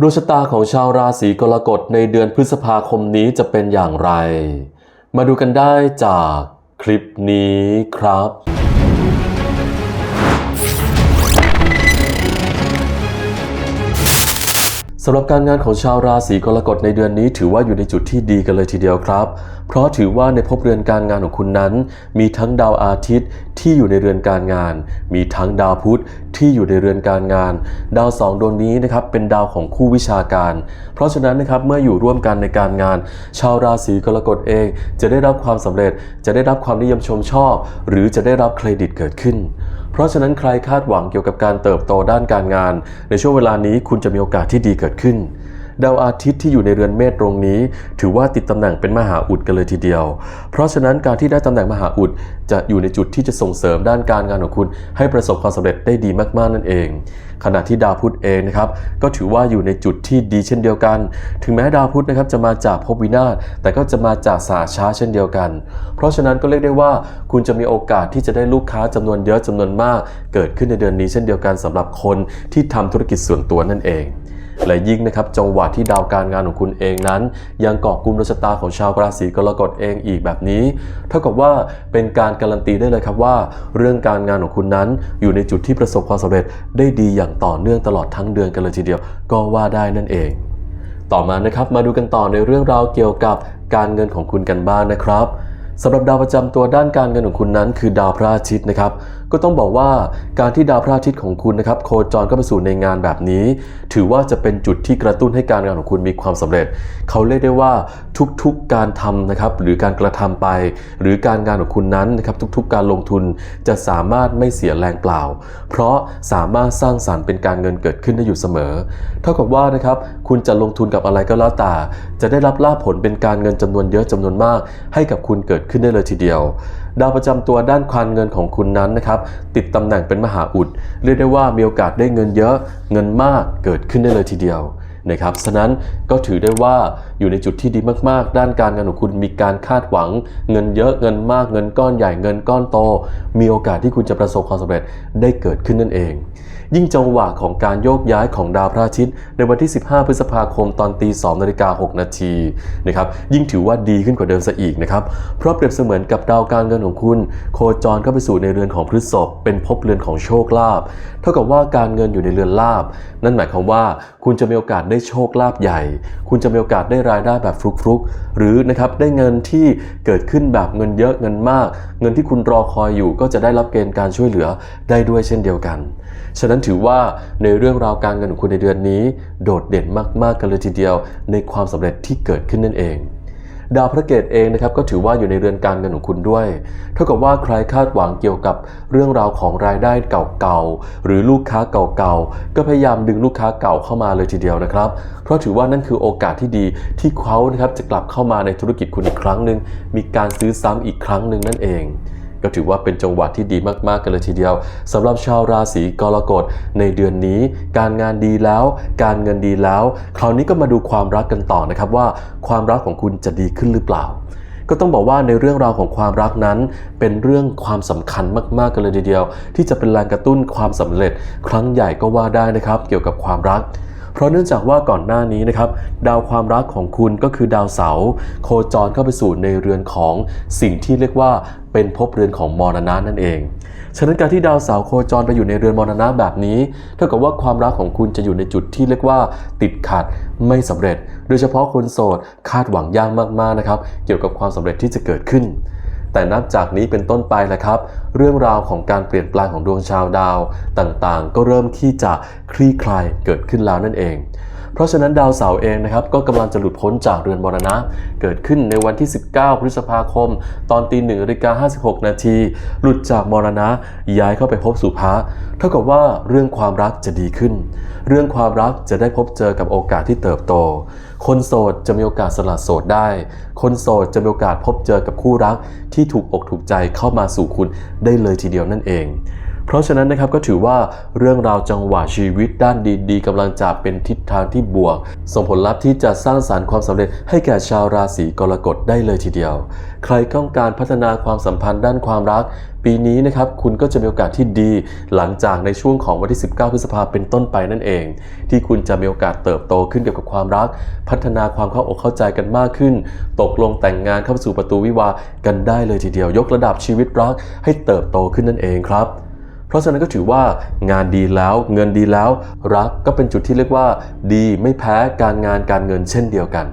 ดวงชะตาของชาวราศีกรกฎในเดือนพฤษภาคมนี้จะเป็นอย่างไร มาดูกันได้จากคลิปนี้ครับ สำหรับการงานของชาวราศีกรกฎในเดือนนี้ถือว่าอยู่ในจุดที่ดีกันเลยทีเดียวครับ เพราะถือว่าในภพเรือนการงานของคุณนั้น มีทั้งดาวอาทิตย์ที่อยู่ในเรือนการงาน มีทั้งดาวพุธที่อยู่ในเรือนการงาน ดาวสองดวงนี้นะครับเป็นดาวของคู่วิชาการ เพราะฉะนั้นนะครับเมื่ออยู่ร่วมกันในการงาน ชาวราศีกรกฎเอง จะได้รับความสำเร็จ จะได้รับความนิยมชมชอบ หรือจะได้รับเครดิตเกิดขึ้น เพราะฉะนั้นใครคาดหวังเกี่ยวกับการเติบโตด้านการงาน ในช่วงเวลานี้คุณจะมีโอกาสที่ดีเกิดขึ้น ดาวอาทิตย์ที่อยู่ในเรือนเมษตรงนี้ ถือว่าติดตำแหน่งเป็นมหาอุดกันเลยทีเดียว เพราะฉะนั้นการที่ได้ตำแหน่งมหาอุดจะอยู่ในจุดที่จะส่งเสริมด้านการงานของคุณ ให้ประสบความสำเร็จได้ดีมากๆนั่นเอง ขณะที่ดาวพุธเองนะครับก็ถือว่าอยู่ในจุดที่ดีเช่นเดียวกัน ถึงแม้ดาวพุธนะครับจะมาจากภพวินาศแต่ก็จะมาจากสาช้าเช่นเดียวกัน เพราะฉะนั้นก็เรียกได้ว่า คุณจะมีโอกาสที่จะได้ลูกค้าจำนวนเยอะจำนวนมาก เกิดขึ้นในเดือนนี้เช่นเดียวกันสำหรับคนที่ทำธุรกิจส่วนตัวนั่นเอง และยิ่งนะครับจังหวะที่ดาวการงานของคุณเองนั้น ยังเกาะกลุ่มดวงชะตาของชาวราศีกรกฎเองอีกแบบนี้ เท่ากับว่าเป็นการการันตีได้เลยครับว่า เรื่องการงานของคุณนั้นอยู่ในจุดที่ประสบความสำเร็จได้ดีอย่างต่อเนื่องตลอดทั้งเดือนกันเลยทีเดียว ก็ว่าได้นั่นเอง ต่อมานะครับมาดูกันต่อในเรื่องราวเกี่ยวกับการเงินของคุณกันบ้างนะครับสำหรับดาวประจำตัวด้านการเงินของคุณนั้น คือดาวพระอาทิตย์นะครับก็ต้องบอกว่าการที่ดาวพระอาทิตย์ของคุณนะครับโคจรเข้าไปสู่ในงานแบบนี้ ถือว่าจะเป็นจุดที่กระตุ้นให้การงานของคุณมีความสำเร็จ เขาเรียกได้ว่าทุกๆการทำนะครับหรือการกระทำไป หรือการงานของคุณนั้นนะครับทุกๆ การลงทุนจะสามารถไม่เสียแรงเปล่า เพราะสามารถสร้างสารรค์เป็นการเงินเกิดขึ้นได้อยู่เสมอ เท่ากับว่านะครับคุณจะลงทุนกับอะไรก็แล้วแต่จะได้รับลาภผลเป็นการเงินจำนวนเยอะจำนวนมาก ให้กับคุณเกิดขึ้นได้เลยทีเดียว ดาวประจำตัวด้านกานเงินของคุณนั้นนะครับติดตำแหน่งเป็นมหาอุด เรียกได้ว่ามีโอกาสได้เงินเยอะเงินมากเกิดขึ้นได้เลยทีเดียวนะครับฉะนั้นก็ถือได้ว่าอยู่ในจุดที่ดีมากๆ ด้านการงานของคุณมีการคาดหวัง เงินเยอะเงินมากเงินก้อนใหญ่เงินก้อนโต มีโอกาสที่คุณจะประสบความสำเร็จได้เกิดขึ้นนั่นเองยิ่งจังหวะของการโยกย้ายของดาวพระอาทิตย์ในวันที่ 15 พฤษภาคมตอนตี2นาฬิกา6นาทีนะครับยิ่งถือว่าดีขึ้นกว่าเดิมซะอีกนะครับเพราะเปรียบเสมือนกับดาวการเงินของคุณ โคจรเข้าไปสู่ในเรือนของพฤษภเป็นภพเรือนของโชคลาภเท่ากับว่าการเงินอยู่ในเรือนลาภนั่นหมายความว่าคุณจะมีโอกาสได้โชคลาภใหญ่ คุณจะมีโอกาสได้รายได้แบบฟลุกๆ หรือนะครับได้เงินที่เกิดขึ้นแบบเงินเยอะเงินมาก เงินที่คุณรอคอยอยู่ก็จะได้รับเกณฑ์การช่วยเหลือได้ด้วยเช่นเดียวกัน ฉะนั้นถือว่าในเรื่องราวการเงินของคุณในเดือนนี้ โดดเด่นมากๆกันเลยทีเดียว ในความสำเร็จที่เกิดขึ้นนั่นเองดาวพระเกตเองนะครับก็ถือว่าอยู่ในเรือนการเงินของคุณด้วย เท่ากับว่าใครคาดหวังเกี่ยวกับเรื่องราวของรายได้เก่าๆ หรือลูกค้าเก่าๆ ก็พยายามดึงลูกค้าเก่าเข้ามาเลยทีเดียวนะครับ เพราะถือว่านั่นคือโอกาสที่ดีที่เขานะครับจะกลับเข้ามาในธุรกิจคุณอีกครั้งหนึ่งมีการซื้อซ้ำอีกครั้งหนึ่งนั่นเอง ก็ถือว่าเป็นจังหวะที่ดีมากๆกันเลยทีเดียวสำหรับชาวราศีกรกฎในเดือนนี้ การงานดีแล้ว การเงินดีแล้ว คราวนี้ก็มาดูความรักกันต่อนะครับว่าความรักของคุณจะดีขึ้นหรือเปล่าก็ต้องบอกว่าในเรื่องราวของความรักนั้นเป็นเรื่องความสำคัญมากๆกันเลยทีเดียว ที่จะเป็นแรงกระตุ้นความสำเร็จ ครั้งใหญ่ก็ว่าได้นะครับ เกี่ยวกับความรัก เพราะเนื่องจากว่าก่อนหน้านี้นะครับดาวความรักของคุณก็คือดาวเสาร์โคจรเข้าไปสู่ในเรือนของสิ่งที่เรียกว่าเป็นภพเรือนของมรณะนั่นเองฉะนั้นการที่ดาวเสาร์โคจรไปอยู่ในเรือนมรณะแบบนี้เท่ากับว่าความรักของคุณจะอยู่ในจุดที่เรียกว่า ติดขัดไม่สำเร็จ โดยเฉพาะคนโสดคาดหวังยากมากๆนะครับเกี่ยวกับความสำเร็จที่จะเกิดขึ้น แต่นับจากนี้เป็นต้นไปแหละครับ เรื่องราวของการเปลี่ยนแปลงของดวงชาวดาวต่างๆ ก็เริ่มที่จะคลี่คลายเกิดขึ้นแล้วนั่นเอง เพราะฉะนั้นดาวเสาร์เองนะครับก็กำลังจะหลุดพ้นจากเรือนมรณะ เกิดขึ้นในวันที่ 19 พฤษภาคม ตอนตีหนึ่งนาฬิกา56 นาที หลุดจากมรณะ ย้ายเข้าไปพบสุภะเท่ากับว่าเรื่องความรักจะดีขึ้น เรื่องความรักจะได้พบเจอกับโอกาสที่เติบโต คนโสดจะมีโอกาสสละโสดได้ คนโสดจะมีโอกาสพบเจอกับคู่รักที่ถูกอกถูกใจเข้ามาสู่คุณได้เลยทีเดียวนั่นเอง เพราะฉะนั้นนะครับก็ถือว่าเรื่องราวจังหวะชีวิตด้านดีๆกำลังจะเป็นทิศทางที่บวก ส่งผลลัพธ์ที่จะสร้างสารรค์ความสำเร็จให้แก่ชาวราศีกรกฎได้เลยทีเดียว ใครต้องการพัฒนาความสัมพันธ์ด้านความรัก ปีนี้นะครับคุณก็จะมีโอกาสที่ดี หลังจากในช่วงของวันที่ 19 พฤษภาเป็นต้นไปนั่นเอง ที่คุณจะมีโอกาสเติบโตขึ้นเกี่ยวกับความรัก พัฒนาความเข้าอกเข้าใจกันมากขึ้น ตกลงแต่งงานเข้าสู่ประตูวิวากันได้เลยทีเดียวยกระดับชีวิตรักให้เติบโตขึ้นนั่นเองครับ เพราะฉะนั้นก็ถือว่างานดีแล้วเงินดีแล้ว รักก็เป็นจุดที่เรียกว่า ดีไม่แพ้การงานการเงินเช่นเดียวกัน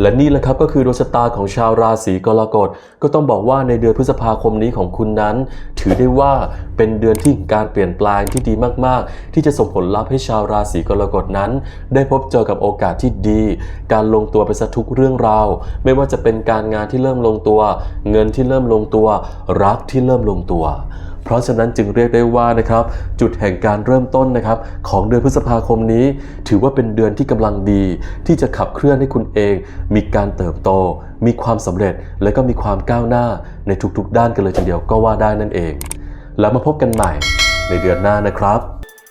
และนี่แหละครับก็คือดวงชะตาของชาวราศีกรกฎก็ต้องบอกว่าในเดือนพฤษภาคมนี้ของคุณนั้น ถือได้ว่าเป็นเดือนที่การเปลี่ยนแปลงที่ดีมากๆ ที่จะส่งผลลัพธ์ให้ชาวราศีกรกฎนั้น ได้พบเจอกับโอกาสที่ดี การลงตัวไปซะทุกเรื่องราวไม่ว่าจะเป็นการงานที่เริ่มลงตัว เงินที่เริ่มลงตัว รักที่เริ่มลงตัว เพราะฉะนั้นจึงเรียกได้ว่านะครับจุดแห่งการเริ่มต้นนะครับของเดือนพฤษภาคมนี้ ถือว่าเป็นเดือนที่กำลังดี ที่จะขับเคลื่อนให้คุณเอง มีการเติบโต มีความสำเร็จ และก็มีความก้าวหน้าในทุกๆ ด้านกันเลยทีเดียวก็ว่าได้นั่นเอง แล้วมาพบกันใหม่ในเดือนหน้านะครับ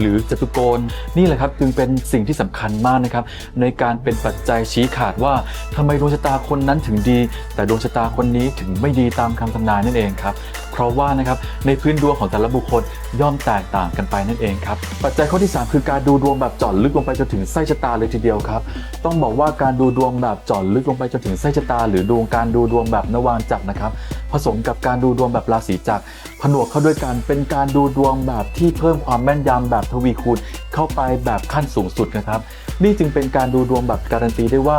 หรือจตุโกณนี่แหละครับจึงเป็นสิ่งที่สำคัญมากนะครับในการเป็นปัจจัยชี้ขาดว่าทำไมดวงชะตาคนนั้นถึงดี แต่ดวงชะตาคนนี้ถึงไม่ดีตามคำทำนายนั่นเองครับเพราะว่านะครับในพื้นดวงของแต่ละบุคคลย่อมแตกต่างกันไปนั่นเองครับปัจจัยข้อที่ 3 คือการดูดวงแบบเจาะลึกลงไปจนถึงไส้ชะตาเลยทีเดียวครับ ต้องบอกว่าการดูดวงแบบเจาะลึกลงไปจนถึงไส้ชะตา หรือดวงการดูดวงแบบนวางจักรนะครับ ผสมกับการดูดวงแบบราศีจักรผนวกเข้าด้วยกันเป็นการดูดวงแบบที่เพิ่มความแม่นยำแบบทวีคูณเข้าไปแบบขั้นสูงสุดนะครับ นี่จึงเป็นการดูดวงแบบการันตีได้ว่า